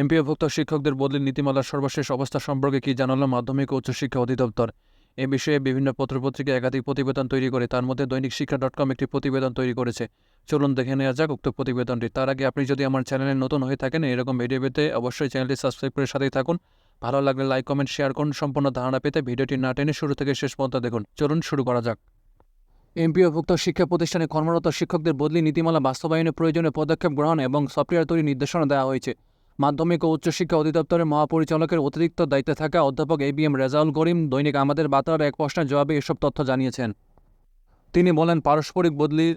এমপিওভুক্ত শিক্ষকদের বদলির নীতিমালার সর্বশেষ অবস্থা সম্পর্কে কি জানালো মাধ্যমিক ও উচ্চশিক্ষা অধিদপ্তর? এ বিষয়ে বিভিন্ন পত্রপত্রিকায় একাধিক প্রতিবেদন তৈরি করে, তার মধ্যে দৈনিক শিক্ষা ডট কম একটি প্রতিবেদন তৈরি করেছে। চলুন দেখে নেওয়া যাক উক্ত প্রতিবেদনটি। তার আগে আপনি যদি আমার চ্যানেলে নতুন হয়ে থাকেন, এরকম ভিডিও পেতে অবশ্যই চ্যানেলটি সাবস্ক্রাইব করে সাথেই থাকুন। ভালো লাগলে লাইক, কমেন্ট, শেয়ার করুন। সম্পূর্ণ ধারণা পেতে ভিডিওটি না টেনে শুরু থেকে শেষ পর্যন্ত দেখুন। চলুন শুরু করা যাক। এমপিওভুক্ত শিক্ষা প্রতিষ্ঠানে কর্মরত শিক্ষকদের বদলি নীতিমালা বাস্তবায়নে প্রয়োজনীয় পদক্ষেপ গ্রহণ এবং সফটওয়্যার তৈরি নির্দেশনা দেওয়া হয়েছে। মাধ্যমিক ও উচ্চশিক্ষা অধিদপ্তরের মহাপরিচালকের অতিরিক্ত দায়িত্বে থাকা অধ্যাপক A B M Rezaul Karim দৈনিক আমাদের বার্তার এক প্রশ্নের জবাবে এসব তথ্য জানিয়েছেন। তিনি বলেন, পারস্পরিক বদলির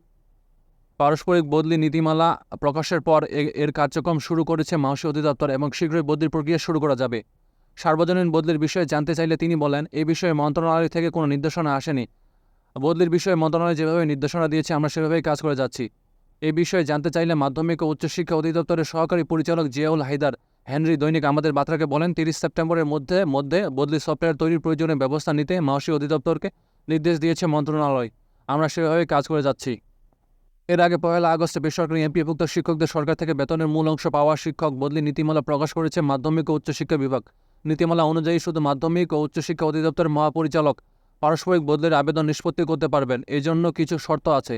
পারস্পরিক বদলি নীতিমালা প্রকাশের পর এর কার্যক্রম শুরু করেছে মাউসী অধিদপ্তর এবং শীঘ্রই বদলির প্রক্রিয়া শুরু করা যাবে। সার্বজনীন বদলির বিষয়ে জানতে চাইলে তিনি বলেন, এ বিষয়ে মন্ত্রণালয় থেকে কোনো নির্দেশনা আসেনি। বদলির বিষয়ে মন্ত্রণালয় যেভাবে নির্দেশনা দিয়েছে, আমরা সেভাবেই কাজ করে যাচ্ছি। এই বিষয়ে জানতে চাইলে মাধ্যমিক ও উচ্চশিক্ষা অধিদপ্তরের সহকারী পরিচালক জিয়াউল হায়দার হেনরি দৈনিক আমাদের বার্তাকে বলেন, তিরিশ সেপ্টেম্বরের মধ্যে মধ্যে বদলি সফটওয়্যার তৈরির প্রয়োজনে ব্যবস্থা নিতে মাওসী অধিদপ্তরকে নির্দেশ দিয়েছে মন্ত্রণালয়। আমরা সেভাবে কাজ করে যাচ্ছি। এর আগে পয়লা আগস্টে বেসরকারি এমপিভুক্ত শিক্ষকদের সরকার থেকে বেতনের মূল অংশ পাওয়া শিক্ষক বদলি নীতিমালা প্রকাশ করেছে মাধ্যমিক ও উচ্চশিক্ষা বিভাগ। নীতিমালা অনুযায়ী শুধু মাধ্যমিক ও উচ্চশিক্ষা অধিদপ্তরের মহাপরিচালক পারস্পরিক বদলির আবেদন নিষ্পত্তি করতে পারবেন, এজন্য কিছু শর্ত আছে।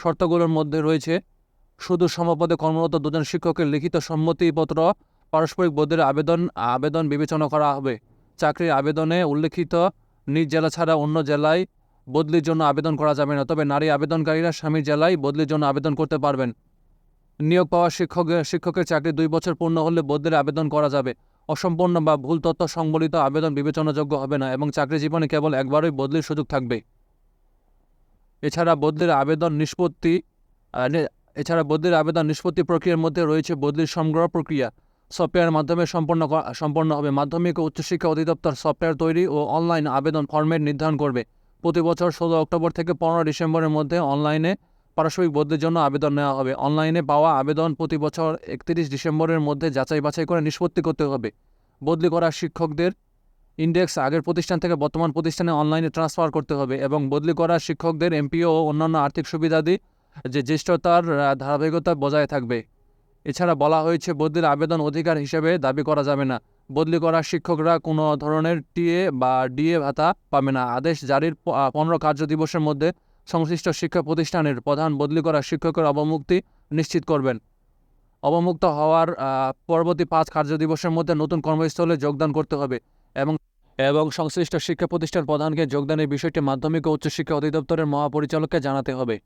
শর্তগুলোর মধ্যে রয়েছে। শুধু সমপদে কর্মরত দুজন শিক্ষকের লিখিত সম্মতিপত্র, পারস্পরিক বদলির আবেদন আবেদন বিবেচনা করা হবে। চাকরির আবেদনে উল্লেখিত নিজ জেলা ছাড়া অন্য জেলায় বদলির জন্য আবেদন করা যাবে না, তবে নারী আবেদনকারীরা স্বামীর জেলায় বদলির জন্য আবেদন করতে পারবেন। নিয়োগ পাওয়া শিক্ষক, শিক্ষকের চাকরি দুই বছর পূর্ণ হলে বদলির আবেদন করা যাবে। অসম্পূর্ণ বা ভুল তথ্য সংবলিত আবেদন বিবেচনাযোগ্য হবে না এবং চাকরি জীবনে কেবল একবারই বদলির সুযোগ থাকবে। এছাড়া বদলির আবেদন নিষ্পত্তি এছাড়া বদলির আবেদন নিষ্পত্তি প্রক্রিয়ার মধ্যে রয়েছে বদলির সংগ্রহ প্রক্রিয়া। সফটওয়্যার মাধ্যমে সম্পন্ন সম্পন্ন হবে। মাধ্যমিক ও উচ্চশিক্ষা অধিদপ্তর সফটওয়্যার তৈরি ও অনলাইন আবেদন ফরম্যাট নির্ধারণ করবে। প্রতি বছর ষোলো অক্টোবর থেকে পনেরো ডিসেম্বরের মধ্যে অনলাইনে পারস্পরিক বদলির জন্য আবেদন নেওয়া হবে। অনলাইনে পাওয়া আবেদন প্রতি বছর একত্রিশ ডিসেম্বরের মধ্যে যাচাই বাছাই করে নিষ্পত্তি করতে হবে। বদলি করা শিক্ষকদের ইন্ডেক্স আগের প্রতিষ্ঠান থেকে বর্তমান প্রতিষ্ঠানে অনলাইনে ট্রান্সফার করতে হবে এবং বদলি করা শিক্ষকদের এমপিও ও অন্যান্য আর্থিক সুবিধাদি যে জ্যেষ্ঠতার ধারাবাহিকতা বজায় থাকবে। এছাড়া বলা হয়েছে বদলির আবেদন অধিকার হিসেবে দাবি করা যাবে না। বদলি করা শিক্ষকরা কোনো ধরনের টিএ বা ডিএ ভাতা পাবে না। আদেশ জারির পনেরো কার্য দিবসের মধ্যে সংশ্লিষ্ট শিক্ষা প্রতিষ্ঠানের প্রধান বদলি করা শিক্ষকের অবমুক্তি নিশ্চিত করবেন। অবমুক্ত হওয়ার পরবর্তী পাঁচ কার্য দিবসের মধ্যে নতুন কর্মস্থলে যোগদান করতে হবে। এবং সংশ্লিষ্ট শিক্ষা প্রতিষ্ঠান প্রধানকে যোগদানের বিষয়টি মাধ্যমিক ও উচ্চশিক্ষা অধিদপ্তরের মহাপরিচালককে জানাতে হবে।